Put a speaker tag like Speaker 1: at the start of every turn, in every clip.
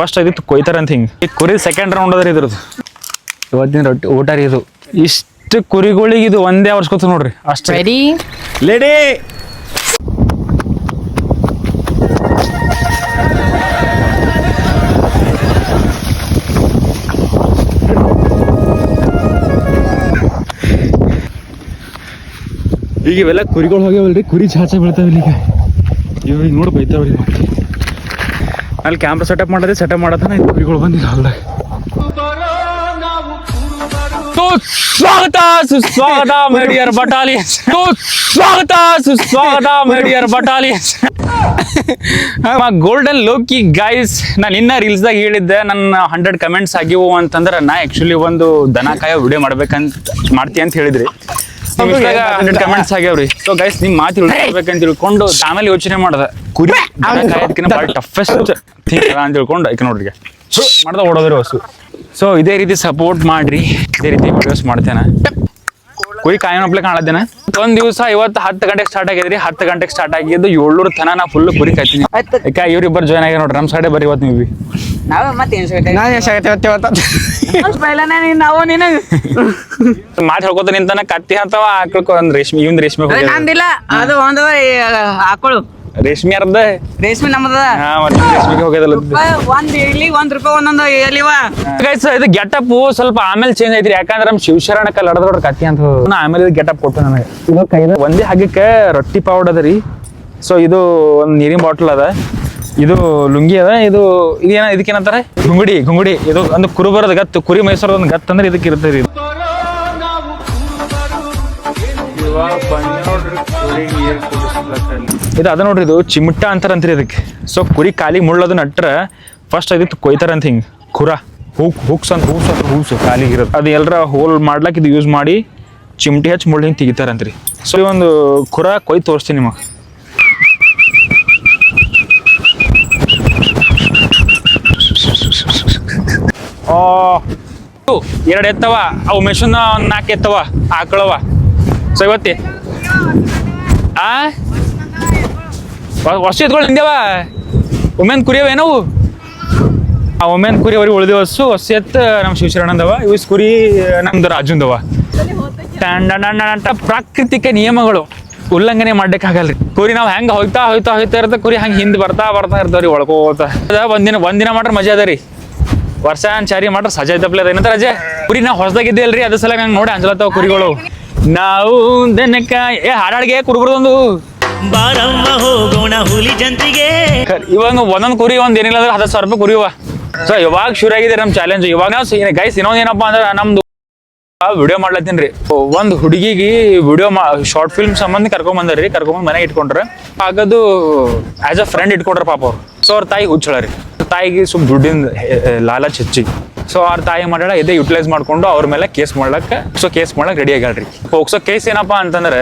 Speaker 1: First ಅದಿತ್ತು ಕೊಯ್ತಾರಂತ ಹಿಂಗೆ. ಈ ಕುರಿ ಸೆಕೆಂಡ್ ರೌಂಡ್ ಅದ್ರಿ ಇದ್ರದ್ದು. ಇವತ್ತಿನ ರೊಟ್ಟಿ ಊಟ ರೀ ಇದು. ಇಷ್ಟು ಕುರಿಗಳಿಗೆ ಇದು ಒಂದೇ ವರ್ಷಕೋತ ನೋಡ್ರಿ ಅಷ್ಟೇ.
Speaker 2: ರೆಡಿ
Speaker 1: ಲೇಡಿ ಈಗ ಇವೆಲ್ಲ ಕುರಿಗಳು ಹೋಗ್ಯಾವಲ್ರಿ ಕುರಿ ಚಾಚ ಬೀಳ್ತಾವಲ್ಲಿ ಈಗ. ಇವ್ರಿಗೆ ನೋಡಿ ಬೈತಾವ್ರಿ. ಮತ್ತೆ ಅಲ್ಲಿ ಕ್ಯಾಮ್ರಾ ಸೆಟಪ್ ಮಾಡೋದೇ ಸೆಟಪ್ ಮಾಡತ್ತಾನ ಇದು ಕುರಿಗಳು ಬಂದಿಲ್ಲ ಹೊಲ್ದಾಗ ಸ್ವಾಗತ ಸುಸ್ವಾಗತ ಮೇಡಿಯರ್ ಬಟಾಲಿಯನ್ ಸ್ವಾಗತ ಸುಸ್ವಾಗತ ಮೇಡಿಯರ್ ಬಟಾಲಿಯನ್ ಗೋಲ್ಡನ್ ಲೋಕಿ ಗೈಸ್ ನಾನು ಇನ್ನ ರೀಲ್ಸ್ದಾಗ ಹೇಳಿದ್ದೆ. ನನ್ನ ಹಂಡ್ರೆಡ್ ಕಮೆಂಟ್ಸ್ ಆಗಿವು ಅಂತಂದ್ರೆ ನಾ ಆಕ್ಚುಲಿ ಒಂದು ದನ ಕಾಯೋ ವಿಡಿಯೋ ಮಾಡ್ಬೇಕಂತ ಮಾಡ್ತೀನಿ ಅಂತ ಹೇಳಿದ್ರಿ. ಕಮೆಂಟ್ಸ್ ಆಗ್ಯಾವ್ರಿ. ಸೊ ಗೈಸ್ ನಿಮ್ ಮಾತು ತಿಳ್ಕೊಬೇಕಂತ ತಿಳ್ಕೊಂಡು ಆಮೇಲೆ ಯೋಚನೆ ಮಾಡ್ದೆ. ಕುರಿ. ಕಾಯೋದಕ್ಕಿಂತ ಭಾಳ ಟಫೆಸ್ಟ್ ಥಿಂಗ್ ಅಂತ ತಿಳ್ಕೊಂಡು ಐಕ ನೋಡ್ರಿ ಮಾಡ್ದ ಓಡೋದ್ರಿ ಹೊಸು. ಸೊ ಇದೇ ರೀತಿ ಸಪೋರ್ಟ್ ಮಾಡ್ರಿ. ಇದೇ ರೀತಿ ವಿಡಿಯೋಸ್ ಮಾಡ್ತೇನೆ. ಕುರಿ ಕಾಯಿನಪ್ಲೆ ಕಾಣದೇನೆ ಒಂದ್ ದಿವಸ ಇವತ್ತು ಹತ್ತು ಗಂಟೆಗೆ ಸ್ಟಾರ್ಟ್ ಆಗಿದ್ರಿ. ಹತ್ತು ಗಂಟೆಗೆ ಸ್ಟಾರ್ಟ್ ಆಗಿದ್ದು ಏಳ್ನೂರು ತನ ನಾ ಫುಲ್ ಕುರಿ ಕಾಯ್ತೀನಿ. ಯಾಕೆ ಇವ್ರಿಬ್ಬರು ಜಾಯ್ನ್ ಆಗಿ ನೋಡ್ರಿ. ನಮ್ಮ ಸೈಡೆ ಬರೀ ಇವತ್ತು ನೀವು
Speaker 2: ನಾವ ಮತ್ತೆ
Speaker 3: ನಾನು ಎಷ್ಟಾಗತ್ತೆ
Speaker 2: ಪೈಲನೇ ನಾವು ನೀನು.
Speaker 1: ಮಾತು ಹೇಳ್ಕೊತ ನಿಂತಾನ ಕತ್ತಿ ಅಂತವ ಆಕಳ್ಕೊ ಒಂದ್ ರೇಷ್ಮೆ ಇವನ್ ರೇಷ್ಮೆ ಹೋಗ್ಯದ.
Speaker 2: ನಂದಿಲ್ಲ ಅದು ಒಂದು ಹಾಕೊಳ್ಳು
Speaker 1: ರೇಷ್ಮೆ ಅರ್ಧ
Speaker 2: ರೇಷ್ಮೆ ನಮ್ಮದ
Speaker 1: ಹಾ ಮತ್ತೆ ರೇಷ್ಮೆಗೆ ಹೋಗ್ಯದಲ್ಲ.
Speaker 2: ಒಂದ್ ಇಡ್ಲಿ ಒಂದ್ ರೂಪಾಯಿ ಒಂದೊಂದು ಎಲ್ಲಿವ
Speaker 1: ಗೈಸ್ ಇದು ಗೆಟಪ್ ಸ್ವಲ್ಪ ಆಮೇಲೆ ಚೇಂಜ್ ಐತ್ರಿ ಯಾಕಂದ್ರೆ ನಮ್ ಶಿವಶರಣ ಲಡದೊಡ್ಡ ಕತ್ತಿ ಅಂತ ಆಮೇಲೆ ಇದು ಗೆಟಪ್ ಕೊಟ್ಟು ನನಗೆ. ಇದು ಕೈದ ಒಂದೇ ಹಾಗಕ್ಕೆ ರೊಟ್ಟಿ ಪೌಡರ್ ಅದ ರೀ. ಸೊ ಇದು ಒಂದ್ ನೀರಿನ ಬಾಟಲ್ ಅದ. ಇದು ಲುಂಗಿ ಅದ, ಇದು ಇದೇನ, ಇದಕ್ಕೇನಂತಾರೆ? ಗುಂಗುಡಿ ಗುಂಗುಡಿ. ಇದು ಒಂದು ಕುರುಬರದ ಗತ್ತು, ಕುರಿ ಮೈಸೂರದ ಒಂದು ಗತ್ತು ಅಂದ್ರೆ ಇದಕ್ಕೆ ಇರ್ತದೆ ರೀ ಇದು. ಅದ ನೋಡ್ರಿ, ಇದು ಚಿಮಟ ಅಂತಾರಂತ್ರಿ ಇದಕ್ಕೆ. ಸೊ ಕುರಿ ಕಾಲಿ ಮುಳ್ಳದು ನಟ್ರ ಫಸ್ಟ್ ಅದಿತ್ತು ಕೊಯ್ತಾರ ಅಂತ ಹಿಂಗೆ. ಕುರ. ಹೂಕ್ ಹುಕ್ಸ್ ಅಂತ ಹೂಸ್ ಅಂತ ಹೂಸ್ ಖಾಲಿ ಇರೋದು. ಅದು ಎಲ್ಲರ ಹೋಲ್ ಮಾಡ್ಲಾಕ್ ಇದು ಯೂಸ್ ಮಾಡಿ ಚಿಮಟಿ ಹಚ್ಚಿ ಮುಳ್ಳು ಹಿಂಗೆ ತೆಗಿತಾರಂತ್ರಿ. ಸೊ ಈ ಒಂದು ಕುರ ಕೊಯ್ ತೋರಿಸ್ತೀನಿ ನಿಮಗೆ. ಆ ಎರಡು ಎತ್ತವ, ಅವು ಮೆಷಿನ್ ನಾಲ್ಕು ಎತ್ತವ, ಆಕಳವ. ಸೊ ಇವತ್ತಿ ಆ? ವರ್ಷ ಎತ್ಕೊಂಡು ನಿಂದೇವ ಒಮ್ಮೆನ್ ಕುರಿಯವ ಏನವು ಆ, ಒಮ್ಮೆನ್ ಕುರಿ ಅವ್ರಿಗೆ ಉಳಿದ ಹೊಸ್ಸು ಹೊಸ ಎತ್ತ ನಮ್ಮ ಶಿವಶರಣಂದವ ಇವಿಸ್ ಕುರಿ, ನಮ್ದು ರಾಜುಂದವ. ಪ್ರಾಕೃತಿಕ ನಿಯಮಗಳು ಉಲ್ಲಂಘನೆ ಮಾಡ್ಲಿಕ್ಕಾಗಲ್ರಿ. ಕುರಿ ನಾವು ಹೆಂಗ್ ಹೋಯ್ತಾ ಹೋಯ್ತಾ ಹೋಯ್ತಾ ಇರ್ತ ಕುರಿ ಹಂಗ ಹಿಂದ್ ಬರ್ತಾ ಬರ್ತಾ ಇರ್ತಾವ್ರಿ ಒಳ್ಕೋತ. ಒಂದಿನ ಒಂದಿನ ಮಾಡ್ರೆ ಮಜಾ ಅದ ರೀ. ವರ್ಷ ಚಾರಿ ಮಾಡ್ರೆ ಸಜಾ ಅದ. ಏನಂತ ರಜೆ ಕುರಿ ನಾ ಹೊಸದಾಗಿದ್ದೆ ಅಲ್ರಿ ಅದ್ರ ಸಲ ನಂಗೆ ನೋಡಿ ಅಂಜಲತ್ತಾವ ಕುರಿಗಳು. ನಾವು ದನಕ ಏ ಹಾಡಾಡ್ಗೆ ಕುರುಬರದೊಂದು.
Speaker 4: ಬಾರಮ್ಮ ಹೋಗೋಣ ಹುಲಿ ಜಂತಿಗೆ.
Speaker 1: ಇವಾಗ ಒಂದೊಂದು ಕುರಿ ಒಂದ್ ಏನಿಲ್ಲ ಅಂದ್ರೆ ಹತ್ತು ಸಾವಿರ ರೂಪಾಯಿ ಕುರಿವ. ಸೊ ಇವಾಗ ಶುರು ಆಗಿದೆ ನಮ್ಮ ಚಾಲೆಂಜ್ ಇವಾಗ ನಾವು ಗೈಸ್ ಇನ್ನೊಂದು ಏನಪ್ಪಾ ಅಂದ್ರೆ ನಮ್ದು ವಿಡಿಯೋ ಮಾಡ್ಲತ್ತೀನಿ ರೀ. ಒಂದು ಹುಡುಗಿಗೆ ವಿಡಿಯೋ ಮಾ ಶಾರ್ಟ್ ಫಿಲ್ಮ್ ಸಂಬಂಧ ಕರ್ಕೊಂಡ್ ಬಂದ್ರಿ ಕರ್ಕೊಂಡ್ ಮನೆಗೆ ಇಟ್ಕೊಂಡ್ರೆ. ಆಗದು ಆಸ್ ಅ ಫ್ರೆಂಡ್ ಇಟ್ಕೊಂಡ್ರ ಪಾಪ ಅವ್ರು. ಸೊ ಅವ್ರ ತಾಯಿ ಹುಚ್ಚಳ ರೀ. ತಾಯಿಗೆ ಸುಮ್ ದುಡ್ಡಿನ ಲಾಲಚ್ ಹೆಚ್ಚಿಗೆ ಸೊ ಅವ್ರ ತಾಯಿ ಮಾಡ್ಯಾಳ ಇದೇ ಯುಟಿಲೈಸ್ ಮಾಡ್ಕೊಂಡು ಅವ್ರ ಮೇಲೆ ಕೇಸ್ ಮಾಡ್ಲಕ್ಕ ಸೊ ಕೇಸ್ ಮಾಡಕ್ ರೆಡಿ ಆಗ್ಯಾಳ್ರಿ. ಹೋಗ್ಸೋ ಕೇಸ್ ಏನಪ್ಪಾ ಅಂತಂದ್ರೆ,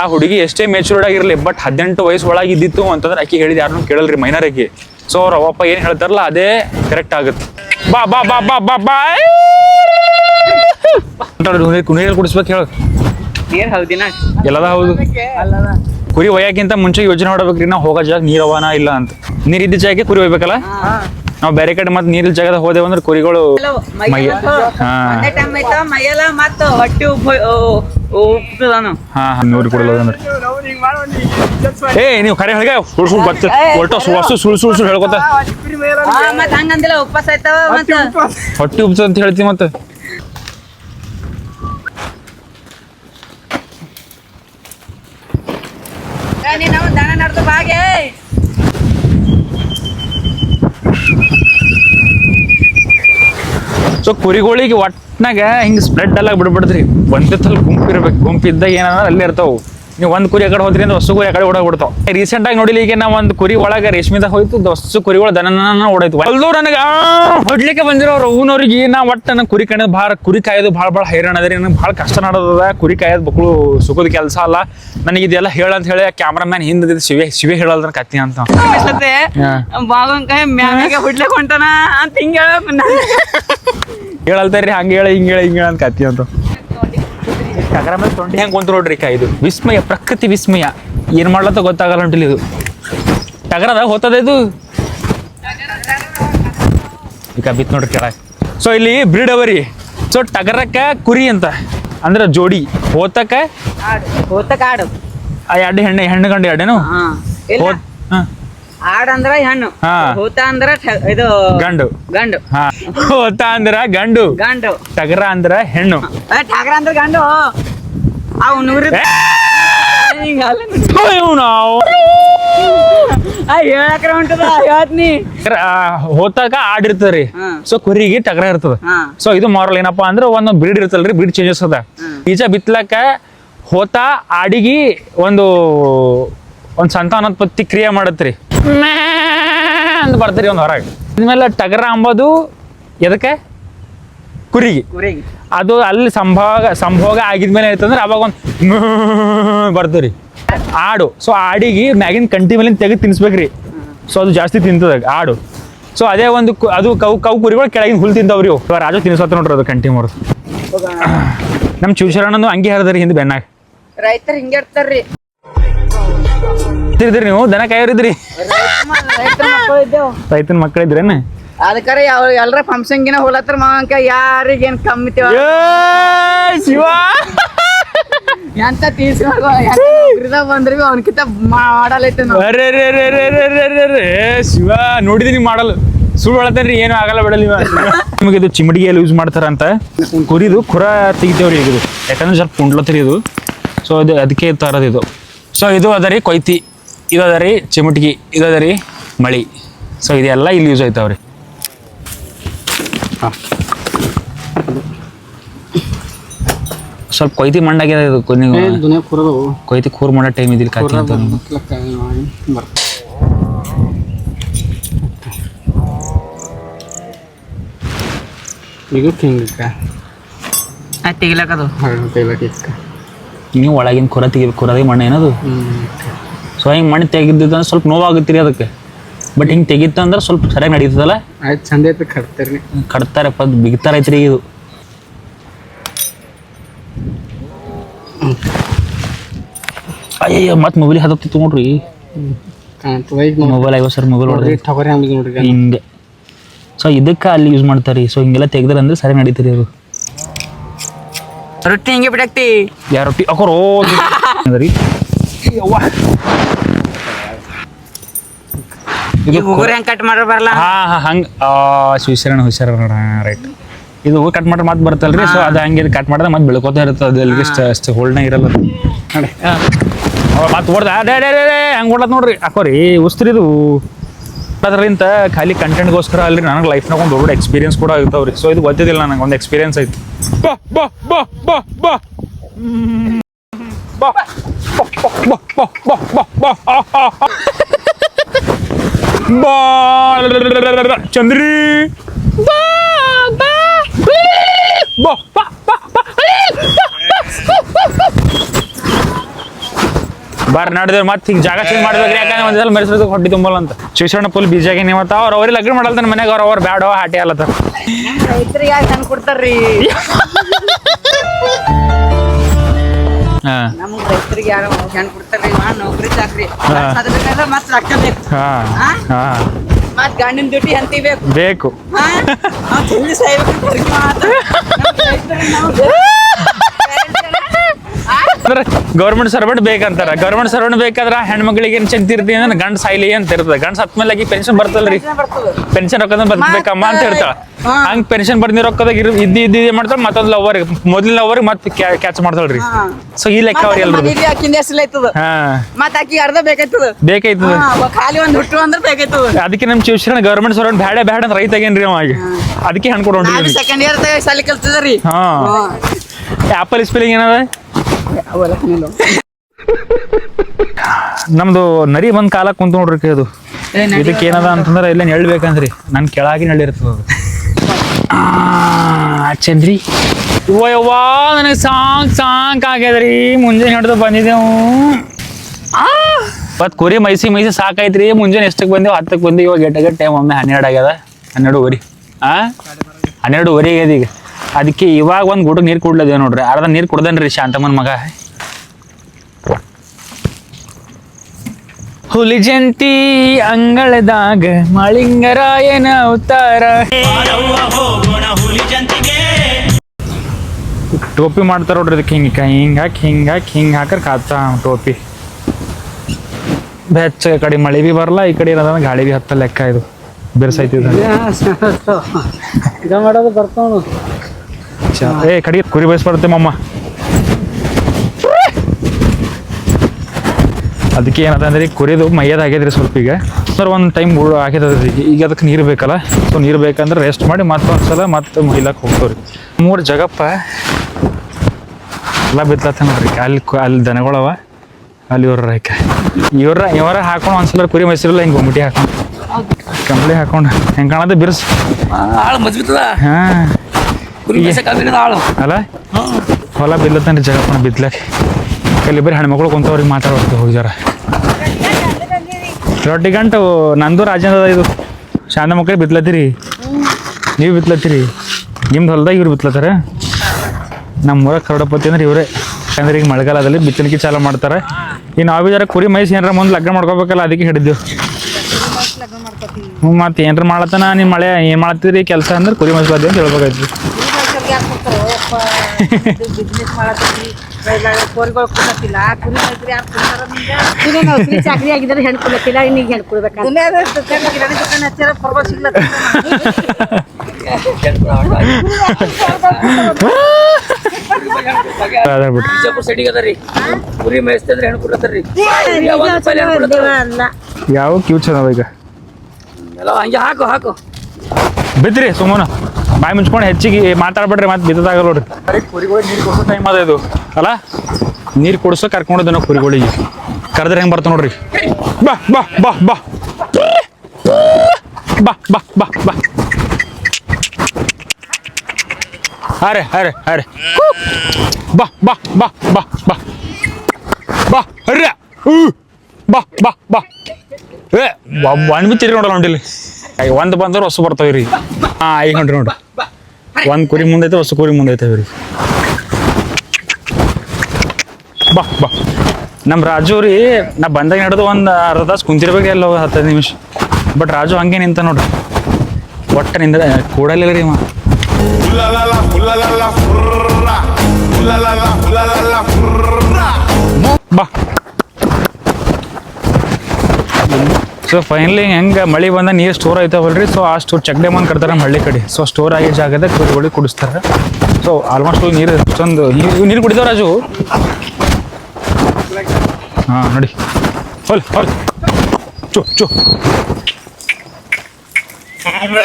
Speaker 1: ಆ ಹುಡುಗಿ ಎಷ್ಟೇ ಮೆಚೂರ್ಡ್ ಆಗಿರ್ಲಿ ಬಟ್ ಹದಿನೆಂಟು ವಯಸ್ಸು ಒಳಗಿದ್ದಿತ್ತು ಅಂತಂದ್ರೆ ಆಕಿ ಹೇಳಿದ ಯಾರನ್ನೂ ಕೇಳಲ್ರಿ ಮೈನರ್ ಆಕಿ ಸೊ ಅವ್ರ ಅವಪ್ಪ ಏನ್ ಹೇಳ್ತಾರಲ್ಲ, ಅದೇ ಕರೆಕ್ಟ್ ಆಗುತ್ತೆ. ಬಾ ಬಾ ಬಾ ಬಾ ಬಾ ಬಾ ಕುಣಿಯಲ್ಲಿ ಕುಡಿಸ್ಬೇಕು ಹೇಳು.
Speaker 2: ನೀರ್ ಹೌದಿನ
Speaker 1: ಎಲ್ಲದ ಹೌದು. ಕುರಿ ಒಯ್ಯಕ್ಕಿಂತ ಮುಂಚೆ ಯೋಜನೆ ಮಾಡ್ಬೇಕ್ರಿ. ನಾವು ಹೋಗೋ ಜಾಗ ನೀರ್ ಅವನ ಇಲ್ಲ ಅಂತ. ನೀರ್ ಇದ್ದ ಜಾಗಕ್ಕೆ ಕುರಿ ಒಯ್ಬೇಕಲ್ಲ? ನಾವು ಬೇರೆ ಕಡೆ ಮತ್ತೆ ನೀರಿಲ್ ಜಾಗದ ಹೋದೇವ್ ಅಂದ್ರೆ ಕುರಿಗಳು ನೂರು ಏ ನೀವು ಖರೆ ಹೇಳ್ಗೆ ಸುಳ್ ಸುಳ್ ಗೊತ್ತ ಒಟ್ಟು ಹೇಳ್ಕೊತ ಹೊಟ್ಟಿ ಉಬ್ಸ ಅಂತ ಹೇಳ್ತಿ ಮತ್ತೆ
Speaker 2: ಏ, ನೀನ್ ನಮ್ಮ ದನ ನಡ್ದು ಬಾಗೆ
Speaker 1: ಸೊ ಕುರಿಗಳಿಗೆ ಒಟ್ನಾಗ ಹಿಂಗೆ ಸ್ಪ್ರೆಡ್ ಎಲ್ಲ ಬಿಡ್ಬಿಡ್ದ್ರಿ ಒಂದೇ ತಲ್ ಗುಂಪು ಇರ್ಬೇಕು, ಗುಂಪು ಇದ್ದಾಗ ಏನಂದ್ರೆ ಅಲ್ಲೇ ಇರ್ತಾವು. ನೀವು ಒಂದು ಕುರಿ ಆ ಕಡೆ ಹೋದ್ರಿ ಅಂದ್ರೆ ಹೊಸ ಕುರಿ ಆ ಕಡೆ ಓಡಾಡ್ಬಿಡ್ತಾವ ರೀಸೆಂಟ್ ಆಗಿ ನೋಡಿಲಿ ಈಗ ನಾವು ಒಂದು ಕುರಿ ಒಳಗೆ ರೇಷ್ಮೆದಾಗ ಹೋಯ್ತು ಹೊಸ ಕುರಿಗಳು ದನನ ಓಡಾಯ್ತು. ಅಲ್ದೋ ನನಗೆ ಹೊಡ್ಲಿಕ್ಕೆ ಬಂದಿರೋರು ಅವ್ನವ್ರಿಗೆ ನಾ ಒಟ್ಟು ನನಗೆ ಕುರಿ ಕಣ್ಣದ ಭಾಳ ಕುರಿ ಕಾಯೋದು ಭಾಳ ಭಾಳ ಹೈರಾಣ ಅದ ರೀ ನನಗೆ ಭಾಳ ಕಷ್ಟ ನಡೋದದ. ಕುರಿ ಕಾಯೋದು ಬಕ್ಕಳು ಸುಖದ ಕೆಲಸ ಅಲ್ಲ. ನನಗೆ ಇದೆಲ್ಲ ಹೇಳಂತ ಹೇಳಿ ಕ್ಯಾಮ್ರಾಮ್ಯಾನ್ ಹಿಂದೆ ಶಿವೆ ಶಿವೆ ಹೇಳಲ್ದ್ರ ಕತ್ತಿ ಅಂತ.
Speaker 2: ಹುಡ್ಲಿಕ್ ಹೊಂಟಾನ ಅಂತ ಹಿಂಗ
Speaker 1: ಹೇಳಲ್ತಾರ್ರಿ ಹಂಗೆ ಹೇಳ ಹಿಂಗೆ ಹೇಳ ಹಿಂಗೆ ಹೇಳ ಅಂತ ಕತ್ತಿ ಅಂತ. ಟಗರ ಮೇಲೆ ತೊಂಡಿ ಹೆಂಗೆ ಕುಂತ ನೋಡ್ರಿ ಕಾ ಇದು. ವಿಸ್ಮಯ ಪ್ರಕೃತಿ ವಿಸ್ಮಯ. ಏನು ಮಾಡ್ಲತ್ತ ಗೊತ್ತಾಗಲ್ಲ ಹೊಂಟಿಲ್ಲ ಇದು. ಟಗರದ ಹೋತದ ಇದು? ಈಗ ಬಿತ್ ನೋಡ್ರಿ ಕೆಳಗೆ. ಸೊ ಇಲ್ಲಿ ಬ್ರೀಡ್ ಅವರಿ. ಸೊ ಟಗರಕ್ಕ ಕುರಿ ಅಂತ. ಅಂದ್ರೆ ಜೋಡಿ. ಹೋತಕ್ಕ?
Speaker 2: ಆಡು. ಹೋತ ಕಾಡು
Speaker 1: ಆ ಎರಡು ಹೆಣ್ಣು ಹೆಣ್ಣು ಗಂಡು ಎರಡೇನು?
Speaker 2: ಆಡ್ ಅಂದ್ರ ಹೆಣ್ಣು ಹೂತ ಅಂದ್ರ ಇದು
Speaker 1: ಗಂಡು.
Speaker 2: ಗಂಡು.
Speaker 1: ಹೂತ ಅಂದ್ರ ಗಂಡು.
Speaker 2: ಗಂಡು.
Speaker 1: ಟಗರ ಅಂದ್ರ ಹೆಣ್ಣು.
Speaker 2: ಟಗರ ಅಂದ್ರ ಗಂಡು. ಅವ್ ನೂರಿ ಹೇಳಕ್ರ ಉಂಟದ ಹೇಳ್ತೀನಿ.
Speaker 1: ಹೋತಾಗ ಆಡ್ ಇರ್ತದ್ರಿ. ಸೊ ಕುರಿಗೆ ಟಗರ ಇರ್ತದ. ಸೊ ಇದು ಮಾರಲ್ ಏನಪ್ಪಾ ಅಂದ್ರೆ ಒಂದೊಂದು ಬ್ರೀಡ್ ಇರ್ತಲ್ರಿ ಬ್ರೀಡ್ ಚೇಂಜಸ್ ಅದ. ಬೀಜ ಬಿತ್ಲಕ್ಕ ಹೋತ ಆಡಿಗಿ ಒಂದು ಒಂದು ಸಂತಾನೋತ್ಪತ್ತಿ ಕ್ರಿಯೆ ಮಾಡತ್ರಿ. ಮ್ಯಾ ಅಂತ ಬರ್ತೀರಿ ಒಂದು ಹೊರಗೆ. ಇದ್ಮೇಲೆ ಟಗರ ಅಂಬೋದು ಎದಕ್ಕೆ? ಕುರಿಗೆ.
Speaker 2: ಕುರಿಗೆ.
Speaker 1: ಅದು ಅಲ್ಲಿ ಸಂಭೋಗ ಸಂಭೋಗ ಆಗಿದ್ಮೇಲೆ ಆಯ್ತಂದ್ರೆ ಅವಾಗ ಒಂದು ಬರ್ತೀರಿ. ಆಡು. ಸೊ ಆಡಿಗೆ ಮ್ಯಾಗಿನ ಕಂಟಿ ಮೇಲಿಂದ ತೆಗೆದು ತಿನ್ಸ್ಬೇಕ್ರಿ. ಸೊ ಅದು ಜಾಸ್ತಿ ತಿಂತದ ಆಡು. ಸೊ ಅದೇ ಒಂದು ಕು- ಅದು ಕೌ ಕೌ ಕುರಿಗಳು ಕೆಳಗಿನ ಹುಲ್ ತಿಂತಾವ್ರಿ ರಾಜ ಇವಾಗ ರಾಜು ತಿನ್ಸತ್ತ ನೋಡ್ರಿ ಅದು ಕಂಟಿ ಮರು ನಮ್ಮ ಶಿವಶರಣನು ಹಂಗೆ ಹರಿದ್ರಿ ಹಿಂದೆ ಬೆನ್ನಾಗ.
Speaker 2: ರೈತರು ಹಿಂಗೆ ಇರ್ತಾರ್ರಿ
Speaker 1: ತಿರ್ದ್ರಿ ನೀವು ದನ ಕಾಯೋರಿದ್ರಿ. ರೈತನ ಮಕ್ಕಳಿದ್ರೇನ
Speaker 2: ಅದಕ್ಕಾರ ಯಾವ ಎಲ್ರ ಫಂಕ್ಷನ್ಗಿನ ಹೋಲತ್ರ ಮಾವಂಕ ಯಾರಿಗೇನ್ ಕಮ್ಮಿ
Speaker 1: ಶಿವ!
Speaker 2: ಎಂತ ತೀರ್ಸ್ಕೊಂಡ್ರಿದ ಬಂದ್ರಿ ಅವನಕಿಂತ ಮಾಡಲೈತೆ ನಾವು.
Speaker 1: ಅರೆ ರೇ ರೇ ರೇ ರೇ ರೇ ರೇ ರೇ ಶಿವ ನೋಡಿದೀನಿ ಮಾಡಲು. ಸುಳ್ಳು ಹೇಳತ್ತೇನ್ರಿ ಏನು ಆಗಲ್ಲ ಬಿಡಲ್ಲ ಇವ. ನಿಮಗೆ ಇದು ಚಿಮಡಿಗೆಯಲ್ಲಿ ಯೂಸ್ ಮಾಡ್ತಾರಂತ. ಕುರಿದು ಖುರ ತೆಗಿತೇವ್ರಿ ಈಗ ಇದು. ಯಾಕಂದ್ರೆ ಸ್ವಲ್ಪ ಕುಂಡ್ಲತ್ತರಿ ಇದು. ಸೊ ಅದು ಅದಕ್ಕೆ ತರದು ಇದು. ಸೊ ಇದು ಅದ ರೀ ಕೊಯ್ತಿ. ಇದು ಅದ ರೀ ಚಿಮುಟ್ಗಿ ಇದದ ರೀ ಮಳಿ. ಸೊ ಇದೆಲ್ಲ ಇಲ್ಲಿ ಯೂಸ್ ಆಯ್ತಾವ್ರಿ. ಸ್ವಲ್ಪ ಕೊಯ್ತಿ ಮಂಡಾಗ್ಯದ ಇದು ಕೊಯ್ತಿ ಕೂರ್ ಮಾಡೋ ಟೈಮ್ ಇದಿಲ್ಲ ಕಾಕಿ ಅಂತ
Speaker 3: ಹಿಂಗಕ್ಕ ತೆಗಿಲಕ್ಕ
Speaker 1: ನೀವು ಒಳಗಿನ ಕುರ ತೆಗಿಬೇಕು ಕುರದಿ ಮಣ್ಣು ಏನದು? ಸೊ ಹಿಂಗೆ ಮಣ್ಣು ತೆಗೆದಿದ್ದಂದ್ರೆ ಸ್ವಲ್ಪ ನೋವಾಗುತ್ತೆ ರೀ ಅದಕ್ಕೆ. ಬಟ್ ಹಿಂಗೆ ತೆಗಿತಂದ್ರೆ ಸ್ವಲ್ಪ ಸರಿಯಾಗಿ ನಡೀತದಲ್ಲ?
Speaker 3: ಆಯ್ತು ಚಂದ ಐತೆ ಕಡ್ತಾರಪ್ಪ
Speaker 1: ಕಟ್ತಾರೆ ಪದ್ ಬಿಗ್ತಾರೈತ್ರಿ ಇದು. ಅಯ್ಯಯ್ಯ ಮತ್ತೆ ಮೊಬೈಲ್
Speaker 3: ಕಾಣ್ತದ ಈಗ
Speaker 1: ಮೊಬೈಲ್ ಐವತ್ತು ಸರ್ ಮೊಬೈಲ್
Speaker 3: ನೋಡ್ರಿ
Speaker 1: ಹೊಡೆದ್ರಿ.
Speaker 3: ತಗೋರಿ ಹಂಗೆ ನೋಡ್ರಿ.
Speaker 1: ಹಿಂಗೆ. ಸೊ ಇದಕ್ಕೆ ಅಲ್ಲಿ ಯೂಸ್ ಮಾಡ್ತಾರೆ ಸೊ ಹಿಂಗೆಲ್ಲ ತೆಗ್ದ್ರೆ ಅಂದ್ರೆ ಸರಿಯಾಗಿ ನಡೀತೀರಿ ಅದು.
Speaker 2: ರೊಟ್ಟಿ ಹಿಂಗೆ ಬಿಡಾಕ್ತಿ?
Speaker 1: ಯಾರು ರೊಟ್ಟಿ? ಹಾಕೋರು ರೀ. ಯವ್ವ.
Speaker 2: ಹುಗುರ್ ಹೆಂಗ್ ಕಟ್ ಮಾಡೋ ಬರಲ್ಲ
Speaker 1: ಹಾ ಹಾ ಹಂಗ ಹುಷಾರಣ ಹುಷಾರಣ ರೈಟ್. ಇದು ಕಟ್ ಮಾಡ್ರೆ ಮತ್ತೆ ಬರ್ತಲ್ರಿ ಸೊ ಅದು ಹಂಗೆ ಕಟ್ ಮಾಡಿದ್ರೆ ಮತ್ತೆ ಬೆಳ್ಕೋತಾ ಇರುತ್ತೆ ಅದಕ್ಕೆ ಎಲ್ಲಿಗೆ ಅಷ್ಟು ಹೋಲ್ಡ್ನಾಗ ಇರಲ್ಲ.
Speaker 3: ನೋಡಿ.
Speaker 1: ಮತ್ತೆ ಓಡ್ದ ಡೇ ಡೇ ಡೇ ಹಂಗೆ ಓಡ್ಲತ್ ನೋಡ್ರಿ. ಹಾಕೋರಿ ಉಸ್ತ್ರಿ ಇದು ಅದರಿಂದ ಖಾಲಿ ಕಂಟೆಂಟ್ಗೋಸ್ಕರ ಅಲ್ರಿ ನನಗೆ ಲೈಫ್ನಾಗ ಒಂದು ದೊಡ್ಡ ಎಕ್ಸ್ಪೀರಿಯನ್ಸ್ ಕೂಡ ಆಗ್ತಾವ್ರಿ. ಸೊ ಇದು ಗೊತ್ತಿದ್ದಿಲ್ಲ ನನಗೆ ಒಂದು ಎಕ್ಸ್ಪೀರಿಯನ್ಸ್ ಐತಿ ಬಾ ಬಾ ಬಾ ಬಾ ಬಾ. ಬಾ ಬಾ ಬಾ ಬಾ ಬಾ ಬಾ. ಬಾ ಚಂದ್ರಿ ಬಾರ್ ನಡೆದ್ರೆ ಮತ್ತೆ ಹಿಂಗೆ ಜಾಗ ಚೇಂಜ್ ಮಾಡ್ಬೇಕ್ರಿ ಯಾಕಂದ್ರೆ ಒಂದ್ಸಲ ಮೆರೆಸೋದು ಹೊಟ್ಟಿ ತುಂಬಲ್ಲ ಅಂತ ಶಿಕ್ಷಣ ಫುಲ್ ಬಿಜಾಗಿ ನೀವತ್ತ ಅವ್ರು ಅವ್ರಿಗೆ ಲಗ್ನ ಮಾಡಲ್ತಾನೆ ಮನ್ಯಾಗ ಅವ್ರು ಅವ್ರು ಬ್ಯಾಡೋ ಹಾಟಿ ಅಲ್ಲತ್ತ
Speaker 2: ರೈತರಿಗೆ ಹೆಣ್ ಕೊಡ್ತಾರ್ರಿ ನಮ್ಗ್ ರೈತರಿಗೆ ಯಾರು ಹೆಣ್ ಕೊಡ್ತಾರ್ರಿ ಮಾ ನೌಕರಿ ಚಾಕ್ರಿ. ಅದ್ರ ಮತ್ ರೊಕ್ಕ ಬೇಕು
Speaker 1: ಹಾಂ.
Speaker 2: ಮತ್ ಗಂಡಿನ ಡ್ಯೂಟಿ ಅಂತಿ ಬೇಕು.
Speaker 1: ಬೇಕು.
Speaker 2: ಹಾ? ಸಾಯ್ಬೇಕು ಅಂತ ಅರ್ಕೆ ಮಾತ್ರ. ನಮ್ಗ್ ರೈತರಿಗೆ ನಾವು
Speaker 1: ಅಂದ್ರೆ ಗೌರ್ಮೆಂಟ್ ಸರ್ವೆಂಟ್ ಬೇಕಂತಾರ. ಗೌರ್ಮೆಂಟ್ ಸರ್ವೆಂಟ್ ಬೇಕಾದ್ರೆ ಹೆಣ್ಮಕ್ಳಿಗೆ ಏನು ಚಿಂತೆ ಇರ್ತೀನಿ ಅಂದ್ರೆ ಗಂಡ ಸಾಯ್ಲಿ ಅಂತ ಇರ್ತದೆ. ಗಂಡ ಸತ್ ಮೇಲೆ ಆಗಿ ಪೆನ್ಷನ್ ಬರ್ತಲ್ರಿ ಪೆನ್ಷನ್ ರೊಕ್ಕದ ಬರ್ಬೇಕಮ್ಮ ಅಂತ ಹೇಳ್ತಾಳ. ಹಂಗ್ ಪೆನ್ಷನ್ ಬರ್ದಿ ರೊಕ್ಕದಾಗ ಇದ್ದಿ ಇದ್ದಿ ಮಾಡ್ತಾಳ ಮತ್ತೊಂದು ಲವರ್ ಮೊದಲಿನ ಲವರ್ ಮತ್ತೆ ಕ್ಯಾಚ್ ಮಾಡ್ತಾಳ್ರಿ. ಸೊ ಈ ಲೆಕ್ಕ ಅವ್ರಿ ಎಲ್ರು
Speaker 2: ಬೇಕಾಯ್ತದ.
Speaker 1: ಅದಕ್ಕೆ ನಮ್ ಶಿವಶರಣ ಗೌರ್ಮೆಂಟ್ ಸರ್ವೆಂಟ್ ಬ್ಯಾಡ ಬ್ಯಾಡ ಅಂತ ರೈತ ಏನ್ರಿ ಅವಾಗ ಅದಕ್ಕೆ ಹಣ್ಣು
Speaker 2: ನಾನು ಸೆಕೆಂಡ್ ಇಯರ್ ಸಾಲಿ ಕಲ್ತಿದ್ರಿ
Speaker 1: ಹಾ. ಆಪಲ್ ಸ್ಪೆಲ್ಲಿಂಗ್ ಏನದ ನಮ್ದು ನರಿ ಬಂದ್ ಕಾಲ ಕುಂತ ನೋಡ್ರಿ ಅದು. ಇದಕ್ಕೆ ಏನದ ಅಂತಂದ್ರೆ ಇಲ್ಲ ಹೇಳ್ಬೇಕಂದ್ರಿ ನನ್ ಕೆಳಗೆ ನಳಿರ್ತದ ಅದು. ಚಂದ್ರಿ. ಇವ ಯವ್ವ ನನಗೆ ಸಾಂಗ್ ಸಾಂಗ್ ಆಗ್ಯದ್ರಿ. ಮುಂಜಾನೆ ಹಿಡ್ದು ಬಂದಿದ್ದೆವು ಮತ್ ಕುರಿ ಮೈಸಿ ಮೈಸಿ ಸಾಕೈತ್ರಿ ಮುಂಜಾನೆ ಎಷ್ಟಕ್ಕೆ ಬಂದೇವು? ಹತ್ತಕ್ಕೆ ಬಂದು ಇವಾಗ ಗಟ್ಟ ಗಟ್ಟ ಟೈಮ್ ಒಮ್ಮೆ ಹನ್ನೆರಡು ಆಗ್ಯದ. ಹನ್ನೆರಡುವರೆ ಆ ಹನ್ನೆರಡುವರೆ ಆಗ್ಯದ ಈಗ. ಅದಕ್ಕೆ ಇವಾಗ ಒಂದು ಗುಡು ನೀರು ಕುಡ್ಲದೇವ್ ನೋಡ್ರಿ. ಅರ್ಧ ನೀರು ಕುಡ್ದನ್ರಿ ಶಾಂತಮ್ಮನ ಮಗ. ಹುಲಿ ಜಂತಿ ಅಂಗಳದಾಗ ಮಾಳಿಂಗರಾಯನ ಅವತಾರ. ಟೋಪಿ ಮಾಡ್ತಾರ ನೋಡ್ರಿ ಅದಕ್ಕೆ ಹಿಂಗೆ ಹಿಂಗೆ ಹಾಕಿ, ಹಿಂಗ ಹಾಕಿ ಹಾಕರ್ ಕಾತ ಟೋಪಿ. ಬೆಚ್ಚ ಈ ಕಡೆ ಮಳೆ ಬಿ ಬರಲ್ಲ ಈ ಕಡೆ ಏನದ ಗಾಳಿ ಬಿ ಹತ್ತ ಲೆಕ್ಕ ಇದು. ಬಿರ್ಸೈತಿದ
Speaker 3: ಮಾಡೋದು ಬರ್ತಾವ
Speaker 1: ಏ ಕಡಿಗೆ ಕುರಿ ಬಯಸ್ ಬರುತ್ತೆ ಮಮ್ಮ ಅದಕ್ಕೆ ಏನದ ಅಂದ್ರೆ ಕುರಿದು ಮೈಯದ ಆಗ್ಯದ್ರಿ ಸ್ವಲ್ಪ ಈಗ. ಸರ್ ಒಂದು ಟೈಮ್ ಆಗ್ಯದ್ರಿ ಈಗ. ಅದಕ್ಕೆ ನೀರು ಬೇಕಲ್ಲ? ಸೊ ನೀರು ಬೇಕಂದ್ರೆ ರೆಸ್ಟ್ ಮಾಡಿ ಮತ್ತೊಂದ್ಸಲ ಮತ್ತೆ ಮೈಲಕ್ಕೆ ಹೋಗ್ತಾವ್ರಿ. ಮೂರು ಜಗಪ್ಪ. ಎಲ್ಲ ಬಿತ್ತತ್ತ ನೋಡ್ರಿ ಅಲ್ಲಿ ಅಲ್ಲಿ ದನಗಳವ ಅಲ್ಲಿ ಇವ್ರ ರೈಕ ಇವ್ರ ಇವರ ಹಾಕೊಂಡು ಒಂದ್ಸಲ ಕುರಿ ಮೈಸಿರಲ್ಲ ಹಿಂಗೆ ಗುಮ್ಮಿಟಿ ಹಾಕೊಂಡು. ಕಂಬಳಿ ಹಾಕೊಂಡು. ಹೆಂಗೆ ಕಾಣದ ಬಿರ್ಸ್? ಹಾಂ.
Speaker 2: ಕುರಿ ಮೇಸಕ್ಕಾಗಿರೋದು ಆಳು?
Speaker 1: ಅಲ್ಲ? ಹೊಲ ಬಿದ್ದತ್ತನ್ರಿ ಜಗಪ್ಪನ ಬಿದ್ಲಕ್ಕೆ ಕಲ್ಲಿ ಬರೀ ಹೆಣ್ಮಕ್ಳು ಕುಂತವ್ರಿಗೆ ಮಾತಾಡೋದು ಹೋಗಿ ಜರ ರೊಟ್ಟಿ ಗಂಟು ನಂದು ರಾಜೇಂದ್ರ ಇದು. ಶಾಂತ ಮಕ್ಕಳಿಗೆ ಬಿತ್ಲತ್ತೀರಿ ನೀವು ಬಿತ್ಲತ್ತೀರಿ ನಿಮ್ದು ಹೊಲ್ದಾಗ ಇವ್ರು ಬಿತ್ಲತ್ತಾರ ನಮ್ಮ ಊರಾಗ ಕರಡಪತಿ ಅಂದ್ರೆ ಇವರೇ. ಯಾಕಂದ್ರೆ ಈಗ ಮಳೆಗಾಲದಲ್ಲಿ ಬಿತ್ತಲಿಕ್ಕೆ ಚಾಲು ಮಾಡ್ತಾರೆ. ಈ ನಾವು ಕುರಿ ಮೈಸ್ ಏನಾರ ಮುಂದೆ ಲಗ್ನ ಮಾಡ್ಕೋಬೇಕಲ್ಲ ಅದಕ್ಕೆ ಹಿಡಿದೆವು ಹ್ಞೂ ಮತ್ತೆ ಏನ್ರ ಮಾಡತ್ತಾನ ನೀನು ಮಳೆ ಏನು ಮಾಡ್ತೀರಿ ಕೆಲಸ ಅಂದ್ರೆ ಕುರಿ ಮೈಸ್ಲಾದಿ ಅಂತ ಹೇಳ್ಬೇಕಾಯ್ತು.
Speaker 5: ಹಾಕ್ಬೇಕು ಬಿಸ್ನೆಸ್ ಮಾಡತ್ತೀವಿ ಕೋರಿಗಳು ಕೊಡತ್ತಿಲ್ಲ ಕುರಿ ಇದ್ರೆ ಯಾರು ಕೊಡ್ತಾರ ನಿಮ್ಗೆ ನಾವು ಕುರಿ ಚಾಕ್ರಿ ಆಗಿದ್ರೆ ಹೆಣ್ಣು ಕೊಡತ್ತಿಲ್ಲ ಇನ್ನೀಗ ಹೆಣ್ಣು ಕೊಡ್ಬೇಕು ದುನಿಯಾದ ದುಕಾನ ಗಿರಾಣಿ ದುಕಾನ ಹಚ್ಚಾರ ಕೊಡ್ಬೋ ಸಿಗ್ಲತ್ತ
Speaker 1: ಯಾವ ಕ್ಯೂ ಚೆನ್ನಾಗ ಈಗ
Speaker 2: ಹಂಗೆ ಹಾಕು ಹಾಕು
Speaker 1: ಬಿದ್ರಿ ಸುಮ್ಮನ ಬಾಯಿ ಮುಚ್ಕೊಂಡು ಹೆಚ್ಚಿಗೆ ಮಾತಾಡ್ಬೇಡ್ರಿ ಮತ್ತೆ ಬಿದ್ದದಾಗಲ್ಲ ನೋಡ್ರಿ. ಕುರಿಗಳಿಗೆ ನೀರು ಕೊಡ್ಸೋ ಟೈಮ್ ಅದ ಇದು. ಅಲ್ಲ ನೀರು ಕೊಡಿಸೋ ಕರ್ಕೊಂಡು ನಾವು ಕುರಿಗಳಿಗೆ. ಕರೆದ್ರೆ ಹೆಂಗೆ ಬರ್ತಾವ ನೋಡ್ರಿ. ಬಾ ಬಾ ಬಾ ಬಾ. ಬಾ ಬಾ ಬಾ ಬಾ. ಅರೆ ಅರೆ ಅರೆ ಬಾ ಬಾ ಬಾ ಬಾ ಬಾ. ಬಾ ಅರ್ರೆ ಊ ಬಾ ಬಾ ಬಾ. ಏ ಒಂದ್ ಬಿತ್ತಿರಿ ನೋಡಲ್ಲ ಹೊಂಟಿಲಿ ಒಂದು ಬಂದ್ರೆ ಹೊಸ ಬರ್ತಾವ್ರಿ ಹಾಂ ಈಗ ನೋಡ್ರಿ ನೋಡ್ರಿ. ಒಂದು ಕುರಿ ಮುಂದೈತೆ, ಹೊಸ ಕುರಿ ಮುಂದೈತೆ ರೀ ಬಾ ಬಾ. ನಮ್ಮ ರಾಜು ರೀ, ನಾ ಬಂದಾಗ ನಡೆದು ಒಂದು ಅರ್ಧ ತಾಸು ಕುಂತಿರ್ಬೇಕು ಎಲ್ಲ ಹತ್ತೈದು ನಿಮಿಷ. ಬಟ್ ರಾಜು ಹಂಗೆ ನಿಂತ ನೋಡ್ರಿ. ಒಟ್ಟ ನಿಂದ ಕೂಡಲಿಲ್ಲ ರೀ ಬಾ. ಸೊ ಫೈನಲಿ ಹೆಂಗೆ ಮಳೆ ಬಂದ ನೀರು ಸ್ಟೋರ್ ಐತಾವಲ್ರಿ ಸೊ ಆ ಸ್ಟೋರ್ ಚೆಕ್ ಡ್ಯಾಮ್ ಅಂತ ಕಟ್ತಾರೆ ನಮ್ಮ ಹಳ್ಳಿ ಕಡೆ. ಸೊ ಸ್ಟೋರ್ ಆಗಿದ್ದ ಜಾಗದಾಗ ಕುರಿಗಳಿಗೆ ಕುಡಿಸ್ತಾರೆ. ಸೊ ಆಲ್ಮೋಸ್ಟ್ ನೀರು ಎಷ್ಟೊಂದು ನೀರು ನೀರು ಕುಡಿತಾವ ರಾಜು? ಹಾಂ ನೋಡಿ. ಹೊಲ್ ಹೊಲ್. ಚು ಚು. ನೀರು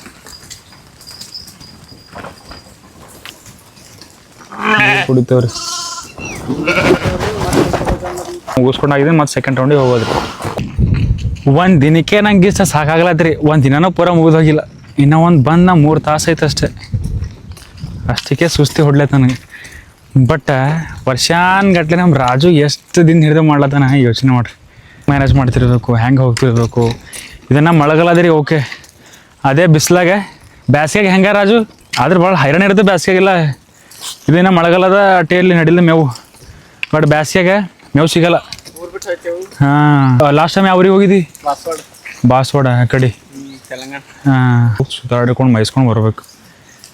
Speaker 1: ಕುಡಿತೇವ್ರಿ. ಮುಗಿಸ್ಕೊಂಡಾಗಿದೆ ಮತ್ತೆ ಸೆಕೆಂಡ್ ರೌಂಡಿಗೆ ಹೋಗೋದ್ರಿ. ಒಂದು ದಿನಕ್ಕೆ ನಂಗೆ ಇಷ್ಟ ಸಾಕಾಗ್ಲತ್ರಿ. ಒಂದು ದಿನನೂ ಪೂರ ಮುಗಿದೋಗಿಲ್ಲ. ಇನ್ನೂ ಒಂದು ಬಂದು ಮೂರು ತಾಸು ಐತೆ ಅಷ್ಟೇ. ಅಷ್ಟಕ್ಕೆ ಸುಸ್ತಿ ಹೊಡ್ಲತ್ತ ನನಗೆ. ಬಟ್ ವರ್ಷಾನ್ಗಟ್ಲೆ ನಮ್ಮ ರಾಜು ಎಷ್ಟು ದಿನ ಹಿಡಿದು ಮಾಡ್ಲತ್ತಾನ ಯೋಚನೆ ಮಾಡ್ರಿ. ಮ್ಯಾನೇಜ್ ಮಾಡ್ತಿರ್ಬೇಕು, ಹೆಂಗೆ ಹೋಗ್ತಿರ್ಬೇಕು. ಇದನ್ನು ಮಳೆಗಾಲದ್ರಿ, ಓಕೆ. ಅದೇ ಬಿಸ್ಲಾಗೆ. ಬ್ಯಾಸ್ಗೆಗೆ ಹೆಂಗೆ ರಾಜು? ಆದ್ರೆ ಭಾಳ ಹೈರಾಣ ಇರುತ್ತೆ ಬ್ಯಾಸ್ಗೆಗೆಲ್ಲ ಇದೇನ ಮಳೆಗಾಲದ ಟೇಲಿ ನಡಿಲ್ಲ ಮೇವು. ಬಟ್ ಬ್ಯಾಸಿಗ ಮೇವು ಸಿಗಲ್ಲ. ಹಾ. ಲಾಸ್ಟ್ ಟೈಮ್ ಯಾವ ಊರಿಗೆ ಹೋಗಿದ್ದಿ? ಬಾಸ್ವಾಡ ಆ ಕಡೆ. ಹಾಂ. ಸುತ್ತಾಡ್ಕೊಂಡು ಮೈಸ್ಕೊಂಡು ಬರ್ಬೇಕು.